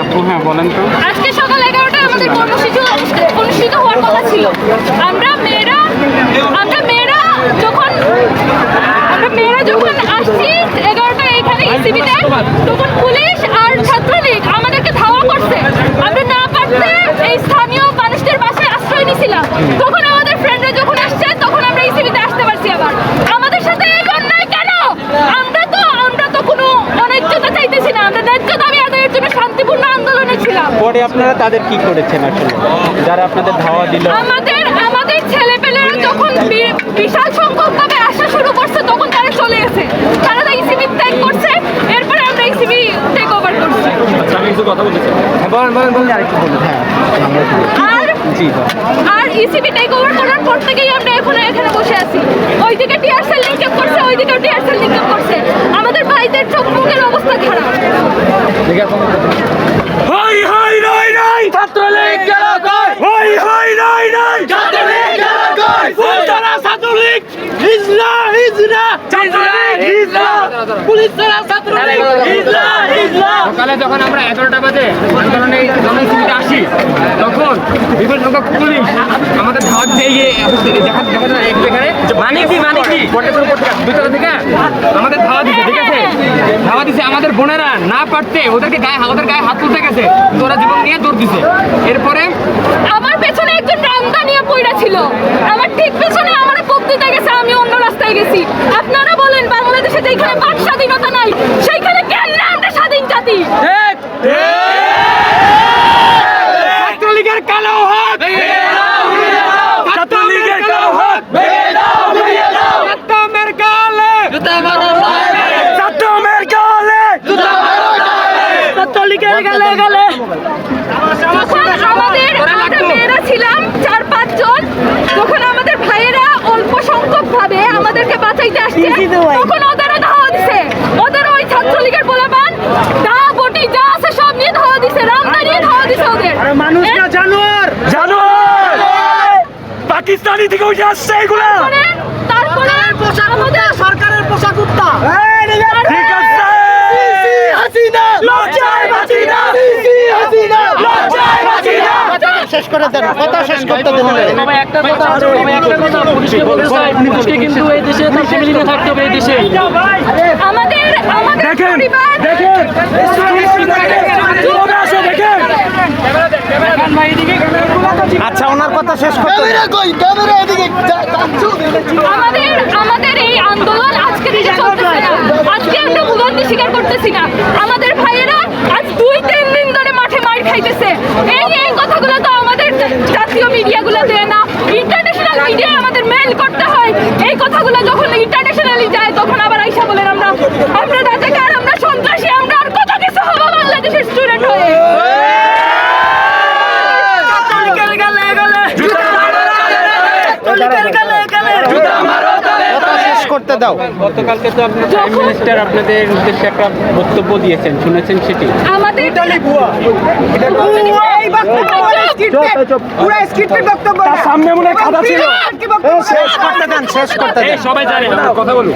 আপু হ্যাঁ বলেন তো। আজকে সকাল এগারোটায় আমাদের কর্মসূচি অনুষ্ঠিত- হওয়ার কথা ছিল। আমরা, মেয়েরা আমরা মেয়েরা যখন আমরা মেয়েরা যখন আসছি এগারোটায় এখানে ইসিবিতে তখন পুলিশ আর ছাত্রলীগ আমাদেরকে ধাওয়া করছে আমরা না পারতে এই স্থানীয় মানুষদের বাসায় আশ্রয় নিয়েছিলাম তখন আমাদের ফ্রেন্ডরা যখন আসছে তখন আমরা ইসিবিতে আসতে পারছি আবার আমাদের সাথে এই অন্যায় কেন আমরা তো আমরা তো কোনো অনৈক্যতা চাইতেছি না আমরা ন্যায্য দাবি আদায়ের জন্য শান্তিপূর্ণ আন্দোলনে ছিলাম পরে আপনারা তাদের কি করেছেন আসলে? যারা আপনাদের ধাওয়া দিল? আমাদের আমাদের ছেলেপেলেরা যখন বিশাল সংখ্যক ভাবে আসা শুরু করছে তখন তারা চলে গেছে। তারা তো ইসিবি ত্যাগ করছে এরপরে আমরা ইসিবি টেক ওভার করছি। হ্যাঁ বলেন বলেন বলেন আরেকটু বলুন। হ্যাঁ আর জি আর ইসিবি টেক ওভার করার পর থেকেই আমরা এখন এখানে বসে আছি। ওইদিকে টিআরসেল নিক্ষেপ করছে ওইদিকে টিআরসেল নিক্ষেপ করছে। আমাদের ভাইদের চোখ মুখের অবস্থা খারাপ। সকালে যখন আমরা এগারোটা বাজে আসি, তখন সংখ্যক পুলিশ আমাদের দিয়ে মানে মানে আমাদের ধাওয়া দিছে, ঠিক আছে? ধাওয়া দিছে আমাদের বোনেরা না পারতে ওদেরকে গায়ে ওদের গায়ে হাত তুলতে গেছে, তো ওরা জীবন নিয়ে দৌড় দিছে। এরপরে আমার পেছনে একজন রামদা নিয়ে ছিল। আমার ঠিক পেছনে আমার দিতে গেছে আমি অন্য রাস্তায় গেছি আপনারা বলেন বাংলাদেশে যেখানে বাক স্বাধীনতা নাই সেইখানে কেন আমরা স্বাধীন জাতি? ছাত্রলীগের কালো হাত। ছাত্রলীগের কালো হাত। ছাত্রমের গালে ছাত্রমের গালে ছাত্রলীগের গালে গালে। যখন আমাদের আমরা মেয়েরা ছিলাম চার পাঁচ জন যখন আমাদের ভাইয়েরা অল্প সংখ্যক ভাবে আমাদেরকে বাঁচাইতে আসছে তখন ওদেরও ধাওয়া দিছে ওদের ওই ছাত্রলীগের পোলাপান দা বটি যা আছে সব নিয়ে ধাওয়া দিছে রামদা নিয়ে ধাওয়া দিছে ওদের মানুষ না জানোয়ার জানোয়ার পাকিস্তানি থেকে উঠে আসছে এগুলা। তারপরে তারপরে আমাদের সরকারের পোশাক কুত্তা ঠিক আছে। হাসিনা। লজ্জায় বাঁচিনা হাসিনা। লজ্জায় বাঁচিনা শেষ করে দেন কথা শেষ করতে দেন। তবে একটা কথা তবে একটা কথা পুলিশকে বলতে চাই পুলিশকে কিন্তু এই দেশে তার ফ্যামিলি থাকতে হবে এই দেশে। আমাদের আমাদের দেখেন পরিবার দেখেন। কবে আসে দেখেন। আচ্ছা ওনার কথা শেষ করতে দেন আমাদের আমাদের এই আন্দোলন আজকে থেকে চলতেছে না। আজকে আমরা ভুগান্তি স্বীকার করতেছি না। আমাদের ভাইয়েরা আজ দুই, তিন দিন ধরে মাঠে মার খাইতেছে। এই এই কথাগুলো তো আমাদের জাতীয় মিডিয়াগুলো দেয় না। ইন্টারন্যাশনাল মিডিয়া আমাদের মেল করতে হয়। এই কথাগুলো যখন ইন্টারন্যাশনালি যায়, তখন আবার আইসা বলেন আমরা। আমরা রাজাকার আমরা সন্ত্রাসী আমরা আর কত কিছু হব বাংলাদেশের স্টুডেন্ট হয়ে কথা শেষ করতে দাও। গতকালকে তো আপনি প্রাইম মিনিস্টার আপনাদের উদ্দেশ্যে একটা বক্তব্য দিয়েছেন শুনেছেন সেটি? আমাদের টোটালি ভুয়া। এই বক্তব্য পুরো স্ক্রিপ্টেড বক্তব্য তার সামনে মনে হয় খাতা ছিল শেষ করতে দেন শেষ করতে দেন। সবাই জানে কথা বলুন।